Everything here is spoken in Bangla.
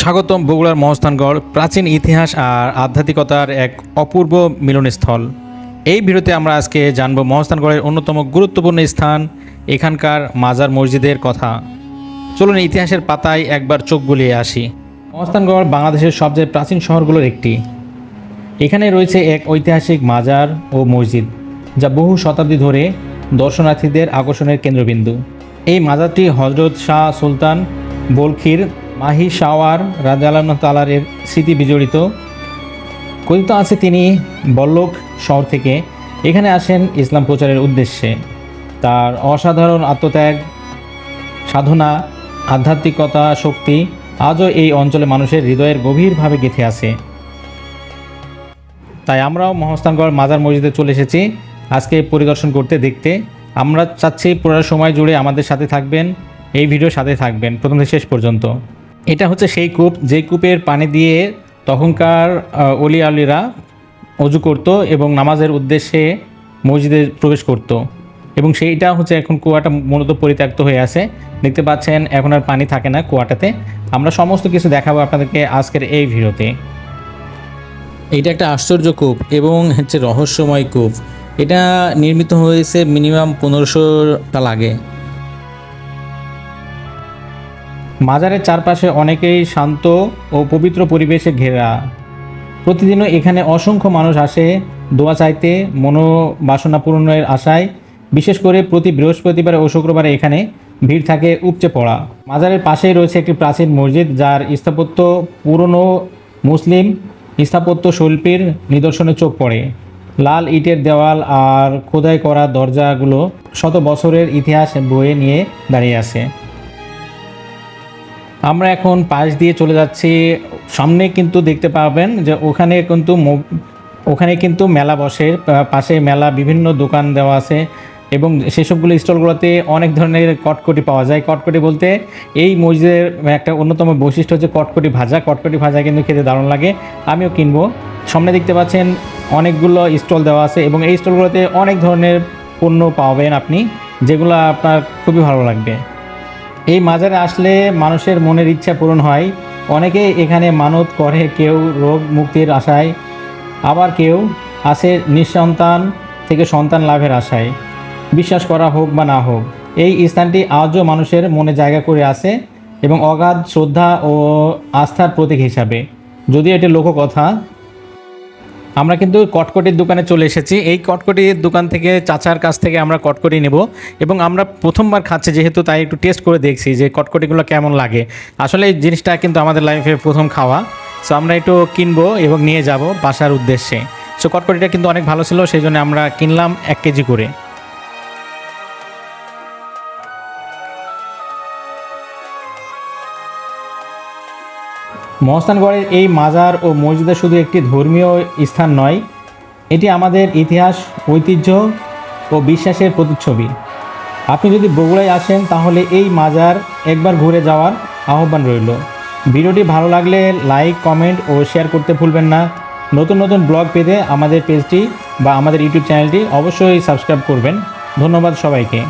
স্বাগতম বগুড়ার মহস্থানগড় প্রাচীন ইতিহাস আর আধ্যাত্মিকতার এক অপূর্ব মিলনস্থল। এই ভিডিওতে আমরা আজকে জানব মহস্থানগড়ের অন্যতম গুরুত্বপূর্ণ স্থান, এখানকার মাজার মসজিদের কথা। চলুন ইতিহাসের পাতায় একবার চোখ বুলিয়ে আসি। মহস্থানগড় বাংলাদেশের সবচেয়ে প্রাচীন শহরগুলোর একটি। এখানে রয়েছে এক ঐতিহাসিক মাজার ও মসজিদ, যা বহু শতাব্দী ধরে দর্শনার্থীদের আকর্ষণের কেন্দ্রবিন্দু। এই মাজারটি হজরত শাহ সুলতান বলখির মাহি শাওয়ার রাজালান তালারের স্মৃতি বিজড়িত। কথিত আছে তিনি বল্লক শহর থেকে এখানে আসেন ইসলাম প্রচারের উদ্দেশ্যে। তার অসাধারণ আত্মত্যাগ, সাধনা, আধ্যাত্মিকতা, শক্তি আজও এই অঞ্চলে মানুষের হৃদয়ের গভীরভাবে গেঁথে আছে। তাই আমরাও মহস্থানগড় মাজার মসজিদে চলে এসেছি। আজকে পরিদর্শন করতে, দেখতে। আমরা চাচ্ছি পুরো সময় জুড়ে আমাদের সাথে থাকবেন, এই ভিডিও সাথে থাকবেন। প্রথম থেকে শেষ পর্যন্ত। এটা হচ্ছে সেই কূপ যেই কূপের পানি দিয়ে তখনকার অলি আলিরা অজু করত এবং নামাজের উদ্দেশ্যে মসজিদে প্রবেশ করত। এবং সেইটা হচ্ছে এখন কুয়াটা মূলত পরিত্যক্ত হয়ে আছে। দেখতে পাচ্ছেন, এখন আর পানি থাকে না কুয়াটাতে। আমরা সমস্ত কিছু দেখাবো আপনাদেরকে আজকের এই ভিডিওতে। এটা একটা আশ্চর্য কূপ এবং হচ্ছে রহস্যময় কূপ। এটা নির্মিত হয়েছে মিনিমাম পনেরোশোটা লাগে। মাজারের চারপাশে অনেকেই শান্ত ও পবিত্র পরিবেশে ঘেরা। প্রতিদিনও এখানে অসংখ্য মানুষ আসে, দোয়া চাইতে, মনোবাসনা পূরণের আশায়। বিশেষ করে প্রতি বৃহস্পতিবার ও শুক্রবারে এখানে ভিড় থাকে উপচে পড়া। মাজারের পাশেই রয়েছে একটি প্রাচীন মসজিদ, যার স্থাপত্য পুরনো মুসলিম স্থাপত্য শিল্পীর নিদর্শনে চোখ পড়ে। লাল ইটের দেওয়াল আর খোদাই করা দরজাগুলো শত বছরের ইতিহাস বয়ে নিয়ে দাঁড়িয়ে আছে। আমরা এখন পাশ দিয়ে চলে যাচ্ছি। সামনে কিন্তু দেখতে পাবেন যে ওখানে কিন্তু ওখানে কিন্তু মেলা বসে। পাশে মেলা বিভিন্ন দোকান দেওয়া আছে এবং সেসবগুলো স্টলগুলোতে অনেক ধরনের কটকটি পাওয়া যায়। কটকটি বলতে এই মসজিদের একটা অন্যতম বৈশিষ্ট্য হচ্ছে কটকটি ভাজা। কটকটি ভাজা কিন্তু খেতে দারুণ লাগে। আমিও কিনবো। সামনে দেখতে পাচ্ছেন অনেকগুলো স্টল দেওয়া আছে এবং এই স্টলগুলোতে অনেক ধরনের পণ্য পাবেন আপনি, যেগুলো আপনার খুবই ভালো লাগবে। এই মাজারে আসলে মানুষের মনের ইচ্ছা পূরণ হয়। অনেকে এখানে মানত করে, কেউ রোগ মুক্তির আশায়, আবার কেউ আসে নিঃসন্তান থেকে সন্তান লাভের আশায়। বিশ্বাস করা হোক বা না হোক, এই স্থানটি আজও মানুষের মনে জায়গা করে আছে এবং অগাধ শ্রদ্ধা ও আস্থার প্রতীক হিসাবে। যদিও এটি লোককথা আমরা কিন্তু কটকটির দোকানে চলে এসেছি। এই কটকটির দোকান থেকে চাচার কাছ থেকে আমরা কটকটি নেব এবং আমরা প্রথমবার খাচ্ছি, যেহেতু তাই একটু টেস্ট করে দেখছি যে কটকটিগুলো কেমন লাগে। আসলে এই জিনিসটা কিন্তু আমাদের লাইফে প্রথম খাওয়া। সো আমরা একটু কিনবো এবং নিয়ে যাব বাসার উদ্দেশ্যে। সো কটকটিটা কিন্তু অনেক ভালো ছিল, সেই জন্য আমরা কিনলাম এক কেজি করে। মহস্তানগড়ের এই মাজার ও মসজিদে শুধু একটি ধর্মীয় স্থান নয়, এটি আমাদের ইতিহাস, ঐতিহ্য ও বিশ্বাসের প্রতিচ্ছবি। আপনি যদি বগুড়ায় আসেন, তাহলে এই মাজার একবার ঘুরে যাওয়ার আহ্বান রইল। ভিডিওটি ভালো লাগলে লাইক, কমেন্ট ও শেয়ার করতে ভুলবেন না। নতুন নতুন ব্লগ পেতে আমাদের পেজটি বা আমাদের ইউটিউব চ্যানেলটি অবশ্যই সাবস্ক্রাইব করবেন। ধন্যবাদ সবাইকে।